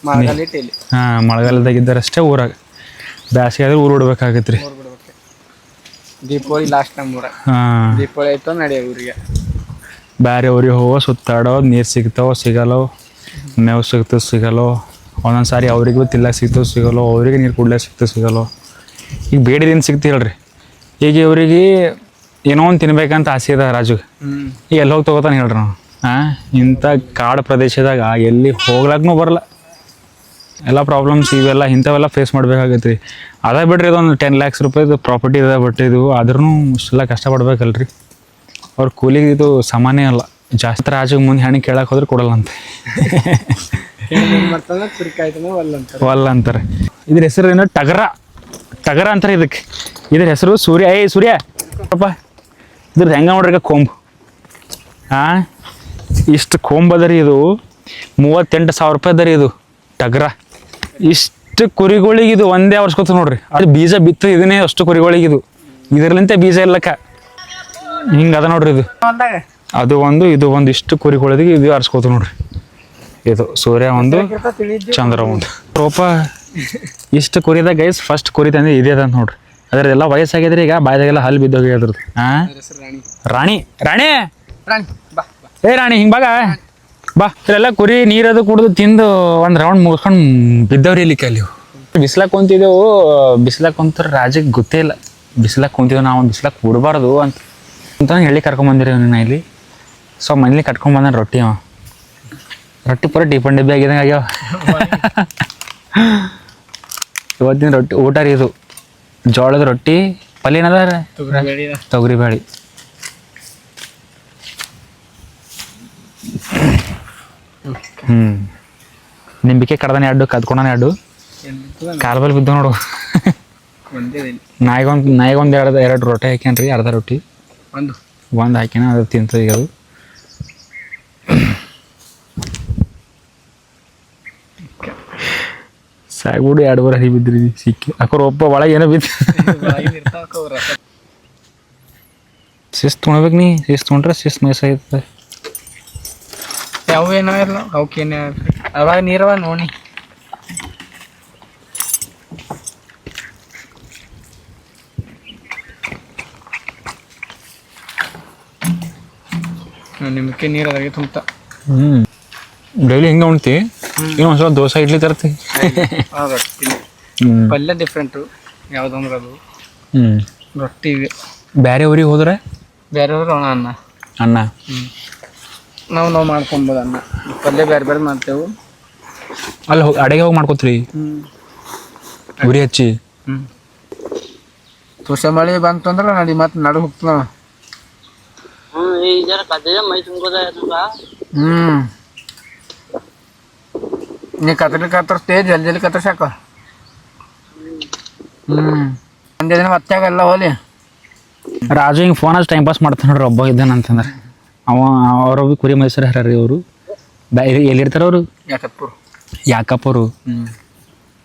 Speaker 3: ಹಾ ಟೇಲಿ.
Speaker 1: ಹಾಂ ಮಳೆಗಾಲದಾಗಿದ್ದಾರೆ ಅಷ್ಟೇ ಊರಾಗ. ಬ್ಯಾಸಿಗೆ ಆದ್ರೆ ಊರು ಬಿಡ್ಬೇಕಾಗತ್ತೆ ರೀ
Speaker 3: ಬಿಡ್ಬೇಕು. ದೀಪಾವಳಿ ಲಾಸ್ಟ್ ಟೈಮ್ ಊರ
Speaker 1: ಹಾಂ.
Speaker 3: ದೀಪಾವಳಿ ಆಯ್ತು ನಡೆಯ ಊರಿಗೆ?
Speaker 1: ಬೇರೆ ಊರಿಗೆ ಹೋಗೋ ಸುತ್ತಾಡೋ ನೀರು ಸಿಗ್ತಾವ ಸಿಗಲ್ಲೋ. ಮೇವು ಸಿಗ್ತದೆ ಸಿಗಲ್ಲೋ. ಒಂದೊಂದು ಸಾರಿ ಅವ್ರಿಗೂ ತಿಲ್ಲಕ್ಕೆ ಸಿಗ್ತೋ ಸಿಗಲ್ಲೋ ಅವರಿಗೆ ನೀರು ಕುಡ್ಲಕ್ಕೆ ಸಿಗ್ತೋ ಸಿಗಲ್ಲೋ. ಈಗ ಬೇಡಿದೇನು ಸಿಗ್ತಿ ಹೇಳ್ರಿ? ಈಗ ಇವರಿಗೆ ಏನೋ ಒಂದು ತಿನ್ಬೇಕಂತ ಆಸೆ ಇದೆ ರಾಜು ಈಗ ಎಲ್ಲಿ ಹೋಗಿ ತಗೋತಾನೆ ಹೇಳ್ರಿ ನಾವು ಹಾಂ ಇಂಥ ಕಾಡು ಪ್ರದೇಶದಾಗ ಎಲ್ಲಿ ಹೋಗ್ಲಕ್ಕೂ ಬರಲ್ಲ. ಎಲ್ಲ ಪ್ರಾಬ್ಲಮ್ಸ್ ಇವೆಲ್ಲ ಇಂಥವೆಲ್ಲ ಫೇಸ್ ಮಾಡ್ಬೇಕಾಗತ್ತೆ ರೀ ಅದೇ ಬಿಡ್ರಿ ಇದೊಂದು ಟೆನ್ ಲ್ಯಾಕ್ಸ್ ರೂಪಾಯಿದು ಪ್ರಾಪರ್ಟಿ ಇದೆ ಬಟ್ ಇದು ಆದ್ರೂ ಇಷ್ಟೆಲ್ಲ ಕಷ್ಟಪಡ್ಬೇಕಲ್ರಿ. ಅವ್ರ ಕೂಲಿಗೆ ಇದು ಸಾಮಾನ್ಯ ಅಲ್ಲ. ಜಾಸ್ತಿ ರಾಜಗೆ ಮುಂದೆ ಹೆಣ್ಣು ಕೇಳಕ್ಕೆ ಹೋದ್ರೆ ಕೊಡಲ್ಲ ಅಂತ
Speaker 3: ಒಲ್ಲ ಅಂತಾರೆ
Speaker 1: ಇದ್ರ ಹೆಸರು ಏನೋ? ಟಗರ. ಟಗರ ಅಂತಾರೆ ಇದಕ್ಕೆ. ಇದ್ರ ಹೆಸರು ಸೂರ್ಯ. ಏ ಸೂರ್ಯ. ಪಾಪ ಇದ್ರದ್ದು ಹೆಂಗ ನೋಡ್ರಿ ಕೊಂಬು. ಹಾಂ ಇಷ್ಟು ಕೊಂಬದ ರೀ ಇದು. ಮೂವತ್ತೆಂಟು ಸಾವಿರ ರೂಪಾಯಿ ಅದ ರೀ ಇದು ಟಗರ. ಇಷ್ಟು ಕುರಿಗಳಿಗೆ ಇದು ಒಂದೇ ವರ್ಷಕೊತ ನೋಡ್ರಿ. ಅದು ಬೀಜ ಬಿತ್ತು ಇದನ್ನೇ ಅಷ್ಟು ಕುರಿಗಳಿಗೆ ಇದು. ಇದರ್ಲಿಂತ ಬೀಜ ಇಲ್ಲಕ್ಕ. ಹಿಂಗೆ ಅದ ನೋಡ್ರಿ ಇದು. ಅದು ಒಂದು ಇದು ಒಂದು ಇಷ್ಟು ಕುರಿಗಳಿಗೆ ಇದು ಆರಿಸ್ಕೋತ ನೋಡ್ರಿ. ಇದು ಸೂರ್ಯ ಒಂದು ಚಂದ್ರ ಒಂದು. ರೂಪ ಇಷ್ಟು ಕುರಿದಾಗ ಗೈಸ್ ಫಸ್ಟ್ ಕುರಿ ತಂದು ಇದೆ ಅದ ನೋಡ್ರಿ. ಅದ್ರದ್ದೆಲ್ಲ ವಯಸ್ಸಾಗಿದ್ರೆ ಈಗ ಬಾಯ್ದಾಗೆಲ್ಲ ಹಲ್ ಬಿದ್ದೋಗಿ ಅದ್ರದ್ದು. ಹಾ ರಾಣಿ ರಾಣಿ! ಏ ರಾಣಿ ಹಿಂಗ ಬಾಗ. ಬಾ ಇಲ್ಲೆಲ್ಲ ಕುರಿ ನೀರದು ಕುಡಿದು ತಿಂದು ಒಂದು ರೌಂಡ್ ಮುಗಿಸ್ಕೊಂಡು ಬಿದ್ದವ್ರಿ ಇಲ್ಲಿ ಕಲಿವು ಬಿಸ್ಲಾಕ್ ಕುಂತಿದ್ದೆವು ಬಿಸ್ಲಾಕ್ ಕುಂತ್ರ ರಾಜಕ್ಕೆ ಗೊತ್ತೇ ಇಲ್ಲ. ಬಿಸ್ಲಾಕ್ ಕುಂತೀವಿ ನಾವು ಬಿಸ್ಲಾಕ್ ಕೂಡಬಾರ್ದು ಅಂತ. ಅಂತ ಹೇಳಿ ಕರ್ಕೊಂಬಂದಿರಿ ನಾ ಇಲ್ಲಿ. ಸೊ ಮನೇಲಿ ಕಟ್ಕೊಂಡ್ ರೊಟ್ಟಿ ಅವ. ರೊಟ್ಟಿ ಪೂರ ಟಿಫನ್ ಡಬ್ಬಿ ಆಗಿದಂಗೆ ಆಗ್ಯಾವ. ಇವತ್ತಿನ ರೊಟ್ಟಿ ಊಟ ರೀ ಇದು. ಜೋಳದ ರೊಟ್ಟಿ ಪಲ್ಯ ಏನದ ತೊಗರಿ ಬೇಳೆ ಹ್ಮ್. ನಿಂಬಿಕೆ ಕಡ್ದಾನೆ ಅಡ್ಡು ಕದ್ಕೊಂಡಾನೆ ಅಡ್ಡು ಕಾಲ್ಬಲ್ ಬಿದ್ದು ನೋಡು. ನಾಯಿಗೊಂದು ನಾಯಿಗೊಂದು ಎರಡು ಎರಡು ರೊಟ್ಟಿ ಹಾಕ್ಯಾನ್ರಿ ಅರ್ಧ ರೊಟ್ಟಿ.
Speaker 3: ಒಂದು.
Speaker 1: ಒಂದು ಹಾಕ್ಯಾನ ಅದು ತಿಂತದ ಈಗ ಅದು. ಸಾಗ್ಬಿಡು ಎರಡು ಬರ ಹರಿ ಬಿದ್ರಿ ಸಿಕ್ಕಿ ಅಕ್ಕೋರ್ ಒಬ್ಬ ಒಳಗೆ ಏನೋ ಬಿದ್ದು. ಶಿಸ್ತು ಉಣ್ಬೇಕು ನೀ ಶಿಸ್ತು ಉಂಡ್ರೆ ಶಿಸ್ತು ಮೇಸಾಯ್ತದೆ
Speaker 3: ಯಾವ ಏನೋ ಇಲ್ಲ ಅವಕ್ಕೇನ ಅವಾಗ ನೀರವ ನೋಡಿ ನಿಮ್ಗೆ ನೀರು ಅದಾಗೆ ತುಂಬ
Speaker 1: ಹ್ಞೂ ಡೈಲಿ ಹಿಂಗೆ ಉಣ್ತಿ? ಇನ್ನೂ ಒಂದ್ಸಲ ದೋಸೆ ಇಡ್ಲಿ ತರ್ತಿ
Speaker 3: ಪಲ್ಯ ಡಿಫ್ರೆಂಟು ಯಾವುದಂದ್ರೆ ಅದು.
Speaker 1: ಹ್ಞೂ
Speaker 3: ರೊಟ್ಟಿ
Speaker 1: ಬೇರೆ ಊರಿಗೆ ಹೋದ್ರೆ?
Speaker 3: ಬೇರೆ ಊರು ಅಣ್ಣ ಅನ್ನ
Speaker 1: ಅನ್ನ
Speaker 3: ನಾವು ನಾವು ಮಾಡ್ಕೊಬೋದು ಅನ್ನ ಪಲ್ಯ ಬೇರೆ ಬೇರೆ ಮಾಡ್ತೇವೆ.
Speaker 1: ಅಲ್ಲಿ ಹೋಗಿ ಅಡಿಗೆ ಹೋಗಿ ಮಾಡ್ಕೋತೀರಿ. ಉರಿ ಹಚ್ಚಿ.
Speaker 3: ಹ್ಞೂ ತುಷ ಮಳೆ ಬಂತು ಅಂದ್ರೆ ನಡಿ ಮತ್ತೆ ನಡು. ಹೋಗ್ತಾವ
Speaker 2: ಈಗ ಜರ ಕದ್ದೆ ಮೈ ತುಂಬೋದ
Speaker 3: ಹ್ಞೂ ನೀ ಕತ್ರಿ ಕತ್ತರಿಸ್ತೇ ಜಲ್ದಿ ಜಲ್ದಿ ಕತ್ತರ್ಸಾಕ ಹ್ಞೂ ಒಂದೇ ದಿನ ಮತ್ತಾಗಲ್ಲ ಹೋಲಿ.
Speaker 1: ರಾಜು ಹಿಂಗೆ ಫೋನ್ ಹಚ್ಚಿ ಟೈಮ್ ಪಾಸ್ ಮಾಡ್ತಾನೆ ನೋಡ್ರಿ ಒಬ್ಬ ಇದ್ದಾನೆ ಅಂತಂದ್ರೆ. ಅವ ಅವರು ಭೀ ಕುರಿ ಮೈಸೂರು ಹರ್ರಿ ಅವರು ಎಲ್ಲಿರ್ತಾರೆ ಅವರು?
Speaker 3: ಯಾಕಪ್ಪರು.
Speaker 1: ಯಾಕಪ್ಪ ಅವರು
Speaker 3: ಹ್ಞೂ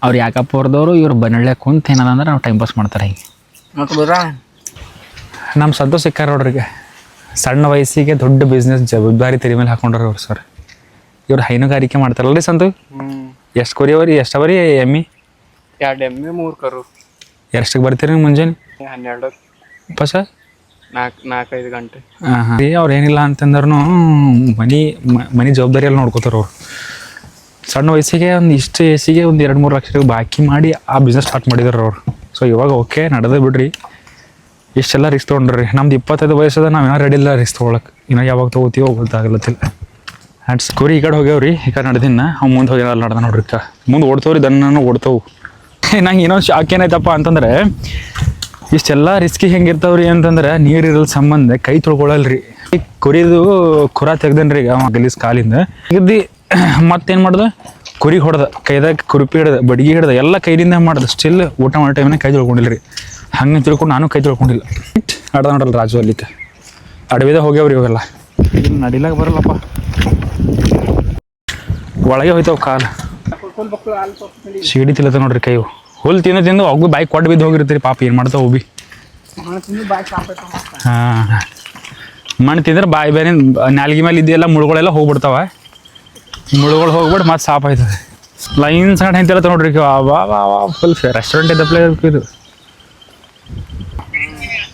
Speaker 1: ಅವ್ರು ಯಾಕಪ್ಪ ಅವ್ರದವ್ರು ಇವ್ರು ಬನ್ನಳ್ಳೆ ಕುಂತ ಏನಲ್ಲ ಅಂದ್ರೆ ನಾವು ಟೈಮ್ ಪಾಸ್ ಮಾಡ್ತಾರೆ ಹಿಂಗೆ. ನಮ್ಮ ಸಂತೋಷ ಸಿಕ್ಕಾರ ನೋಡ್ರಿ ಈಗ. ಸಣ್ಣ ವಯಸ್ಸಿಗೆ ದೊಡ್ಡ ಬಿಸ್ನೆಸ್ ಜವಾಬ್ದಾರಿ ತೆರಿ ಮೇಲೆ ಹಾಕೊಂಡ್ರಿ ಅವ್ರು ಸರ್. ಇವ್ರು ಹೈನುಗಾರಿಕೆ ಮಾಡ್ತಾರಲ್ರಿ ಸಂತು? ಎಷ್ಟು ಕುರಿ ಅವ್ರಿ? ಎಷ್ಟು ಅವರಿ ಎಮ್ಮಿ
Speaker 3: ಎರಡು ಎಮ್ಮೆ ಮೂರು ಕರು.
Speaker 1: ಎಷ್ಟಕ್ಕೆ ಬರ್ತೀರಿ ಮುಂಜಾನೆ?
Speaker 3: ಹನ್ನೆರಡು.
Speaker 1: ಪಸ
Speaker 3: ನಾಲ್ಕು ನಾಲ್ಕೈದು ಗಂಟೆ.
Speaker 1: ಹಾಂ ಹಾಂ ಅವ್ರು ಏನಿಲ್ಲ ಅಂತಂದ್ರೂ ಮನಿ ಮನೆ ಮನಿ ಜವಾಬ್ದಾರಿ ಎಲ್ಲ ನೋಡ್ಕೋತಾರೆ ಅವ್ರು. ಸಣ್ಣ ವಯಸ್ಸಿಗೆ ಒಂದು ಇಷ್ಟು ವಯಸ್ಸಿಗೆ ಒಂದು ಎರಡು ಮೂರು ಲಕ್ಷ ಬಾಕಿ ಮಾಡಿ ಆ ಬಿಸ್ನೆಸ್ ಸ್ಟಾರ್ಟ್ ಮಾಡಿದಾರೆ ಅವ್ರು. ಸೊ ಇವಾಗ ಓಕೆ ನಡೆದೇ ಬಿಡ್ರಿ. ಇಷ್ಟೆಲ್ಲ ರಿಸ್ಕ್ ತೊಗೊಂಡ್ರಿ. ನಮ್ದು ಇಪ್ಪತ್ತೈದು ವಯಸ್ಸದ ನಾವು ಏನೋ ರೆಡಿ ಇಲ್ಲ ರಿಸ್ಕ್ ತೊಗೊಳಕ್ಕೆ ಇನ್ನೂ ಯಾವಾಗ ತೊಗೋತೀವೋ ಗೊತ್ತಾಗಲತ್ತಿಲ್ಲ. ಆ್ಯಂಡ್ಸ್ ಕುರಿ ಈ ಕಡೆ ಹೋಗ್ಯಾವ್ರಿ, ಈ ಕಡೆ ನಡೆದಿನ ಅವ್ನು ಮುಂದೆ ಹೋಗ್ಯಾರ ಅಲ್ಲಿ ನಡ್ದ ನೋಡ್ರಿ ಕ ಮುಂದೆ ಓಡ್ತವ್ರಿ, ದನ್ನ ಓಡ್ತಾವು. ನಂಗೆ ಇನ್ನೊಂದು ಶಾಕ್ ಏನಾಯ್ತಪ್ಪ ಅಂತಂದ್ರೆ, ಇಷ್ಟೆಲ್ಲ ರಿಸ್ಕಿ ಹೆಂಗಿರ್ತಾವ್ರಿ ಅಂತಂದ್ರೆ, ನೀರು ಇರಲ್ ಸಂಬಂಧ ಕೈ ತೊಳ್ಕೊಳಲ್ರಿ. ಕುರಿದು ಕುರ ತೆಗ್ದನ್ರಿ ಈಗ ಗಲೀಸ್ ಕಾಲಿಂದ. ತೆಗ್ದು ಮತ್ತೇನು ಮಾಡ್ದೆ? ಕುರಿ ಹೊಡೆದ, ಕೈದಾಗ ಕುರುಪಿ ಹಿಡ್ದ, ಬಡಿಗೆ ಹಿಡ್ದ, ಎಲ್ಲ ಕೈಲಿಂದ ಮಾಡ್ದೆ. ಸ್ಟಿಲ್ ಊಟ ಮಾಡೋ ಟೈಮ್ನಾಗ ಕೈ ತೊಳ್ಕೊಂಡಿಲ್ರಿ. ಹಂಗೆ ತಿಳ್ಕೊಂಡು ನಾನು ಕೈ ತೊಳ್ಕೊಂಡಿಲ್ಲ. ಆಡ್ದ ನೋಡಲ್ಲ ರಾಜು ಅಲ್ಲಿಕ್ಕೆ ಅಡವಿದಾಗ ಹೋಗ್ಯಾವ್ರಿ ಇವೆಲ್ಲ ನಡಿಲಾಕ ಬರಲ್ಲಪ್ಪ. ಒಳಗೆ ಹೋಯ್ತಾವ ಕಾಲು. ಸಿಡಿ ತಿಲ್ಲತ್ತ ನೋಡ್ರಿ ಕೈ ಹುಲ್ ತಿಂದು ತಿಂದು ಅವು ಬಾಯಿ ಕೊಟ್ಟು ಬಿದ್ದು ಹೋಗಿರ್ತೀರಿ ಪಾಪ, ಏನು ಮಾಡ್ತಾವ ಹೋಗಿ ಹಾಂ. ಮಣ್ಣು ತಿಂದ್ರೆ ಬಾಯಿ ಬೇರೆ, ನಾಲ್ಗೆ ಮೇಲೆ ಇದೆಲ್ಲ ಮುಳುಗಳೆಲ್ಲ ಹೋಗ್ಬಿಡ್ತಾವ. ಮುಳುಗಳು ಹೋಗ್ಬಿಟ್ಟು ಮತ್ತೆ ಸಾಪ್ ಆಯ್ತದೆ. ಲೈನ್ ಸಣ್ಣ ಹೆಂತಿಲ್ಲ ನೋಡ್ರಿ ಫುಲ್ ರೆಸ್ಟೋರೆಂಟ್ ಇದ್ದಪ್ಲೇ ಇದು.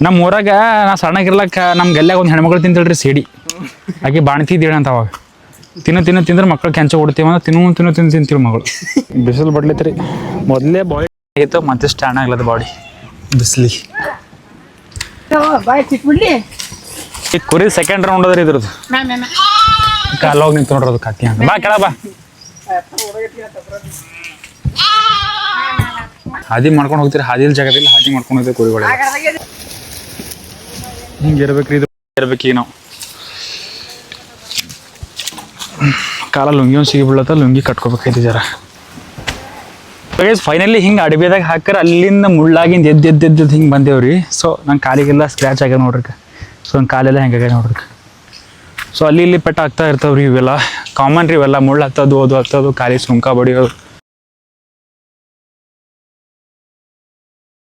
Speaker 1: ನಮ್ಮ ಊರಾಗ ನಾ ಸಣ್ಣಗಿರ್ಲಕ್ಕ ನಮ್ಮ ಗಲ್ಯಾಗ ಒಂದು ಹೆಣ್ಮಗಳು ತಿಂತಳ್ರಿ ಸೇಡಿ. ಆಕೆ ಬಾಣ್ತಿದ್ದೀಳ ಅಂತ ಅವಾಗ. ತಿನ್ನು ತಿನ್ನ ತಿಂದ್ರೆ ಮಕ್ಕಳು ಕೆಂಚ ಹೊಡ್ತೀವ ತಿನ್ನು ತಿನ್ನು ತಿನ್ನು ತಿಂತೀವಿ ಮಗಳು. ಬಿಸಿಲು ಬಡ್ಲೈತ್ರಿ ಮೊದಲೇ ಬಾಡಿ ಆಗಿತ್ತು ಮತ್ತೆ ಸ್ಟ್ಯಾಂಡ್ ಆಗ್ಲದ ಬಾಡಿ. ಬಿಸಿಲಿ. ಈ ಕುರಿ ಸೆಕೆಂಡ್ ರೌಂಡ್ ಅದ್ರಿ ಇದ್ರದ್ದು. ಕಾಲೋಗಿ ನಿಂತು ನೋಡ್ರಿ ಅದು ಕತ್ತಿ ಅಂತ ಬಾ ಕೆಳ ಬಾ. ಹಾದಿ ಮಾಡ್ಕೊಂಡು ಹೋಗ್ತೀರಿ ಹಾದಿಲ್ ಜಾಗದಲ್ಲಿ ಹಾದಿ ಮಾಡ್ಕೊಂಡು ಹೋಗ್ತೀವಿ ಕುರಿಗಳು ಹಿಂಗೆ ಇರ್ಬೇಕ್ರಿ ಇದು. ಇರ್ಬೇಕು ಈಗ ನಾವು. ಕಾಲ ಲುಂಗಿ ಒಂದು ಸಿಗಿ ಬೀಳತ್ತ, ಲುಂಗಿ ಕಟ್ಕೋಬೇಕೈತಿ ಜರ. ಫೈನಲಿ ಹಿಂಗೆ ಅಡಬೇದಾಗ ಹಾಕರ ಅಲ್ಲಿಂದ ಮುಳ್ಳಾಗಿಂದ ಎದ್ದು ಎದ್ದು ಎದ್ದು ಹಿಂಗೆ ಬಂದೇವ್ರಿ. ಸೊ ನನ್ನ ಕಾಲಿಗೆಲ್ಲ ಸ್ಕ್ರ್ಯಾಚ್ ಆಗ್ಯಾವ ನೋಡ್ರಿ ಸೊ ನನ್ನ ಕಾಲೆಲ್ಲ ಹೆಂಗಾಗ್ಯಾವ ನೋಡ್ರಿ ಸೊ ಅಲ್ಲಿ ಇಲ್ಲಿ ಪೆಟ್ಟ ಆಗ್ತಾ ಇರ್ತಾವ್ರಿ ಇವೆಲ್ಲ. ಕಾಮನ್ ರೀ ಇವೆಲ್ಲ, ಮುಳ್ಳು ಹತ್ತೋದು ಓದು ಹತ್ತೋದು ಖಾಲಿ ಸುಂಕ ಬಡಿಯೋದು.